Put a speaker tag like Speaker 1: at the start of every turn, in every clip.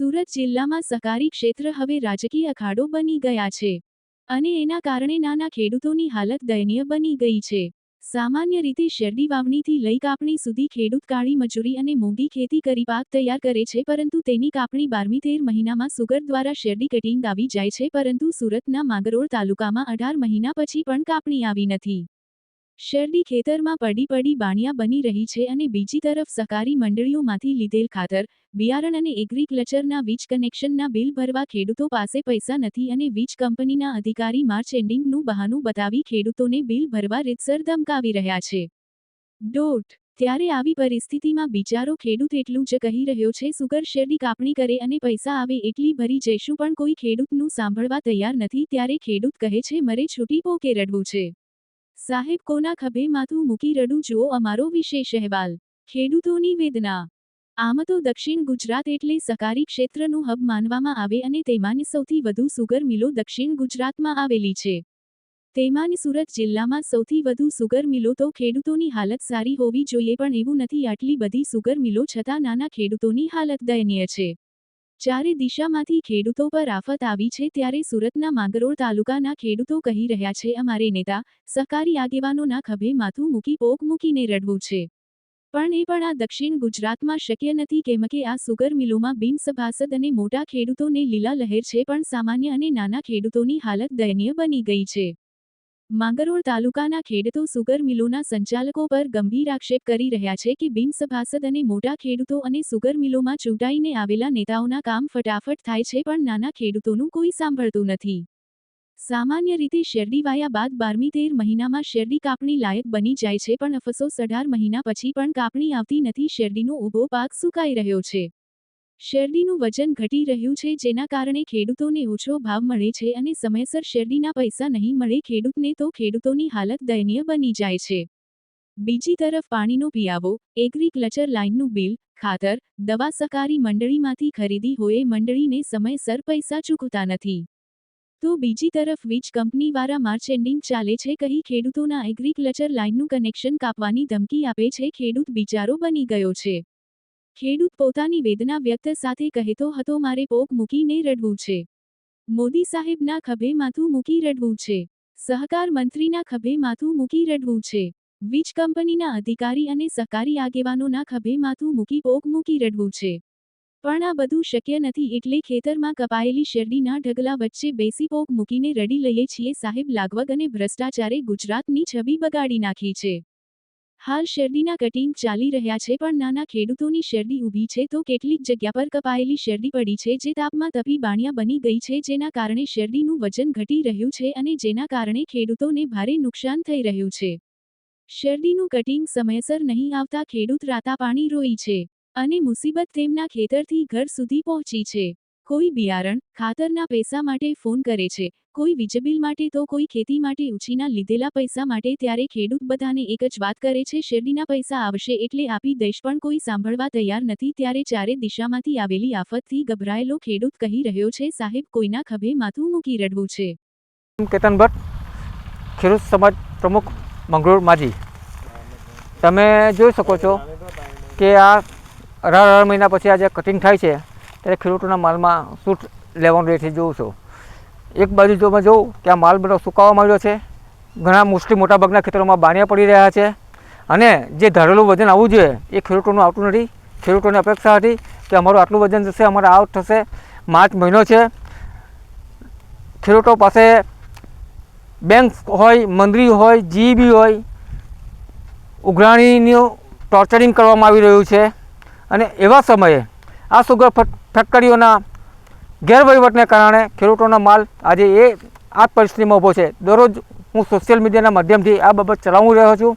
Speaker 1: સુરત જિલ્લામાં સહકારી ક્ષેત્ર હવે રાજકીય અખાડો બની ગયા છે અને એના કારણે નાના ખેડૂતોની હાલત દયનીય બની ગઈ છે. સામાન્ય રીતે શેરડી વાવણીથી લઈ કાપણી સુધી ખેડૂત કાળી મજૂરી અને મોંઘી ખેતી કરી પાક તૈયાર કરે છે, પરંતુ તેની કાપણી બારમી તેર મહિનામાં સુગર દ્વારા શેરડી કટિંગ આવી જાય છે, પરંતુ સુરતના માંગરોળ તાલુકામાં અઢાર મહિના પછી પણ કાપણી આવી નથી. શેરડી ખેતરમાં પડી પડી બાણિયા બની રહી છે અને બીજી તરફ સહકારી મંડળીઓમાંથી લીધેલ ખાતર, બિયારણ અને એગ્રીકલ્ચરના વીજ કનેક્શનના બિલ ભરવા ખેડૂતો પાસે પૈસા નથી અને વીજ કંપનીના અધિકારી માર્ચ એન્ડિંગનું બહાનું બતાવી ખેડૂતોને બિલ ભરવા રીતસર ધમકાવી રહ્યા છે. ડોટ, ત્યારે આવી પરિસ્થિતિમાં બિચારો ખેડૂત એટલું જ કહી રહ્યો છે, સુગર શેરડી કાપણી કરે અને પૈસા આવે એટલી ભરી જઈશું પણ કોઈ ખેડૂતનું સાંભળવા તૈયાર નથી, ત્યારે ખેડૂત કહે છે, મરે છૂટી પોકે રડવું છે. સાહેબ, કોના ખભે માથું મૂકી રડું? જુઓ, અમારો વિશેષ અહેવાલ ખેડૂતોની વેદના. આમ તો દક્ષિણ ગુજરાત એટલે સહકારી ક્ષેત્રનું હબ માનવામાં આવે અને તેમાંની સૌથી વધુ સુગર મિલો દક્ષિણ ગુજરાતમાં આવેલી છે. તેમાંની સુરત જિલ્લામાં સૌથી વધુ સુગર મિલો તો ખેડૂતોની હાલત સારી હોવી જોઈએ, પણ એવું નથી આટલી બધી સુગર મિલો છતાં નાના ખેડૂતોની હાલત દયનીય છે. ચારે દિશામાંથી ખેડૂતો પર આફત આવી છે ત્યારે સુરતના માંગરોળ તાલુકાના ખેડૂતો કહી રહ્યા છે, અમારે નેતા, સહકારી આગેવાનોના ખભે માથું મૂકી પોક મૂકીને રડવું છે. પણ એ પણ આ દક્ષિણ ગુજરાતમાં શક્ય નથી કેમ કે આ સુગર મિલોમાં બિનસભાસદ અને મોટા ખેડૂતોને લીલા લહેર છે પણ સામાન્ય અને નાના ખેડૂતોની હાલત દયનીય બની ગઈ છે. માંગરોળ તાલુકાના ખેડૂતો સુગર મિલોના સંચાલકો પર ગંભીર આક્ષેપ કરી રહ્યા છે કે બિનસભાસદ અને મોટા ખેડૂતો અને સુગર મિલોમાં ચૂંટાઈને આવેલા નેતાઓના કામ ફટાફટ થાય છે પણ નાના ખેડૂતોનું કોઈ સાંભળતું નથી. સામાન્ય રીતે શેરડી વાયા બાદ બારમી તેર મહિનામાં શેરડી કાપણી લાયક બની જાય છે પણ અફસોસ અઢાર મહિના પછી પણ કાપણી આવતી નથી શેરડીનો ઊભો પાક સુકાઈ રહ્યો છે. શેરડીનું વજન ઘટી રહ્યું છે, જેના કારણે ખેડૂતોને ઓછો ભાવ મળે છે અને સમયસર શેરડીના પૈસા નહીં મળે, ખેડૂતને તો ખેડૂતોની હાલત દયનીય બની જાય છે. બીજી તરફ પાણીનો પિયાવો, એગ્રીકલ્ચર લાઇનનું બિલ, ખાતર, દવા સહકારી મંડળીમાંથી ખરીદી હોય મંડળીને સમયસર પૈસા ચૂકવતા નથી. તો બીજી તરફ વીજ કંપનીવાળા માર્ચ એન્ડિંગ ચાલે છે, કહી ખેડૂતોના એગ્રીકલ્ચર લાઇનનું કનેક્શન કાપવાની ધમકી આપે છે, ખેડૂત બિચારો બની ગયો છે. ખેડૂત પોતાની વેદના વ્યક્ત સાથે કહેતો હતો, મારે પોક મૂકીને રડવું છે. મોદી સાહેબના ખભે માથું મૂકી રડવું છે. સહકાર મંત્રીના ખભે માથું મૂકી રડવું છે. વીજ કંપનીના અધિકારી અને સહકારી આગેવાનોના ખભે માથું મૂકી પોક મૂકી રડવું છે. પણ આ બધું શક્ય નથી એટલે ખેતરમાં કપાયેલી શેરડીના ઢગલા વચ્ચે બેસી પોક મૂકીને રડી લઈએ છીએ. સાહેબ લાગવગ અને ભ્રષ્ટાચારે ગુજરાતની છબી બગાડી નાખી છે. હાલ શેરડીના કટિંગ ચાલી રહ્યા છે પણ નાના ખેડૂતોની શેરડી ઊભી છે તો કેટલીક જગ્યા પર કપાયેલી શેરડી પડી છે જે તાપમાં તપી બાણિયા બની ગઈ છે જેના કારણે શેરડીનું વજન ઘટી રહ્યું છે અને જેના કારણે ખેડૂતોને ભારે નુકસાન થઈ રહ્યું છે. શેરડીનું કટિંગ સમયસર નહીં આવતા ખેડૂત રાતા પાણી રોઈ છે અને મુસીબત તેમના ખેતરથી ઘર સુધી પહોંચી છે. કોઈ બિયારણ ખાતરના પૈસા માટે ફોન કરે છે, કોઈ વીજબિલ માટે તો કોઈ ખેતી માટે ઉછીના લીધેલા પૈસા માટે ત્યારે ખેડૂત બધાને એક જ વાત કરે છે, શેરડીના પૈસા આવશે એટલે આપી દઈશ પણ કોઈ સાંભળવા તૈયાર નથી ત્યારે ચારે દિશામાંથી આવેલી આફતથી ગભરાયેલો ખેડૂત કહી રહ્યો છે, સાહેબ, કોઈના ખભે માથું મૂકી રડવું છે.
Speaker 2: કેતન ભટ્ટ, ખેડૂત સમાજ પ્રમુખ મંગળૂર માજી. તમે જોઈ શકો છો કે આ અઢાર અઢાર મહિના પછી આ જે કટિંગ થાય છે. ત્યારે ખેડૂતોના માલમાં શું લેવાનું રહે છે, જોઉં છું. એક બાજુ જો મેં જોઉં કે આ માલ બધો સુકાવા માંડ્યો છે, ઘણા મોસ્ટલી મોટાભાગના ખેતરોમાં બાણિયા પડી રહ્યા છે, અને જે ધારેલું વજન આવવું જોઈએ એ ખેડૂતોનું આવતું નથી. ખેડૂતોની અપેક્ષા હતી કે અમારું આટલું વજન જશે, અમારે આઉટ થશે. માર્ચ મહિનો છે. ખેડૂતો પાસે બેંક હોય મંદરી હોય જીબી હોય, ઉઘરાણીનું ટોર્ચરિંગ કરવામાં આવી રહ્યું છે. અને એવા સમયે આ સુગર ફેક્ટરીઓના ગેરવહીવટને કારણે ખેડૂતોનો માલ આજે એ આ પરિસ્થિતિમાં ઊભો છે. દરરોજ હું સોશિયલ મીડિયાના માધ્યમથી આ બાબત ચલાવી રહ્યો છું,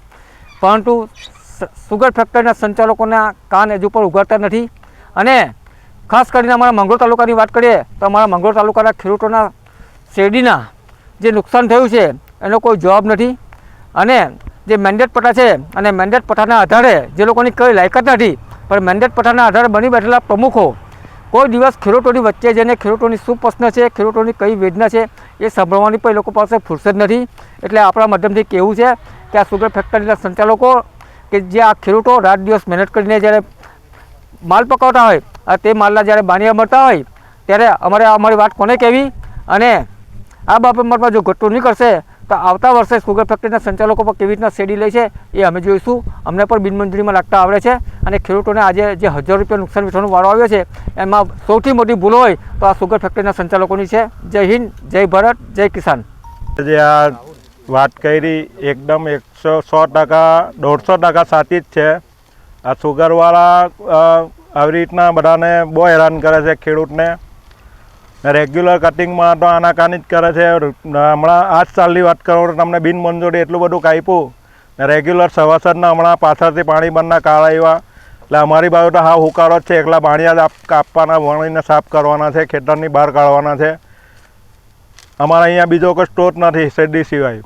Speaker 2: પરંતુ સુગર ફેક્ટરીના સંચાલકોના કાન હજુ પણ ઉઘાડતા નથી. અને ખાસ કરીને અમારા મંગળોર તાલુકાની વાત કરીએ, તો અમારા મંગળોર તાલુકાના ખેડૂતોના શેરડીના જે નુકસાન થયું છે, એનો કોઈ જવાબ નથી. અને જે મેન્ડેટ પટ્ટા છે, અને મેન્ડેટ પટ્ટાના આધારે જે લોકોની કઈ લાયકાત નથી પણ મેન્ડેટ પટ્ટાના આધારે બની બેઠેલા પ્રમુખો કોઈ દિવસ ખેડૂતોની વચ્ચે જઈને ખેડૂતોની શું પ્રશ્ન છે, ખેડૂતોની કઈ વેદના છે એ સાંભળવાની પણ એ લોકો પાસે ફુરસદ નથી. એટલે આપણા માધ્યમથી કહેવું છે કે આ સુગર ફેક્ટરીના સંચાલકો કે જે આ ખેડૂતો રાત દિવસ મહેનત કરીને જ્યારે માલ પકવતા હોય તે માલના જ્યારે બાનિયા મળતા હોય, ત્યારે અમારે અમારી વાત કોને કહેવી? અને આ બાબતમાં જો ઘટતું નહીં કરશે તો આવતા વર્ષે સુગર ફેક્ટરીના સંચાલકો પર કેવી રીતના શેડી લે છે એ અમે જોઈશું. અમને પણ બિનમંજૂરીમાં લાગતા આવડે છે અને ખેડૂતોને આજે જે હજાર રૂપિયા નુકસાન વેઠવાનો વારો આવ્યો છે, એમાં સૌથી મોટી ભૂલ હોય તો આ સુગર ફેક્ટરીના સંચાલકોની છે. જય હિન્દ, જય ભારત, જય કિસાન.
Speaker 3: જે આ વાત કરી, એકદમ એકસો સો ટકા, દોઢસો ટકા સાચી જ છે. આ સુગરવાળા આવી રીતના બધાને બહુ હેરાન કરે છે ખેડૂતને. રેગ્યુલર કટિંગમાં તો આનાકાની જ કરે છે. હમણાં આજ સાલની વાત કરો તો તમને બિનમંજૂરી એટલું બધું કાપ્યું ને રેગ્યુલર સવાસદના હમણાં પાછળથી પાણી બંધના કાળ આવ્યા. એટલે અમારી બાજુ તો હા હુકારો જ છે. એકલા બાણિયા કાપવાના, વણીને સાફ કરવાના છે. ખેતરની બહાર કાઢવાના છે. અમારા અહીંયા બીજો કોઈ સ્ટોર નથી, શેરડી સિવાય.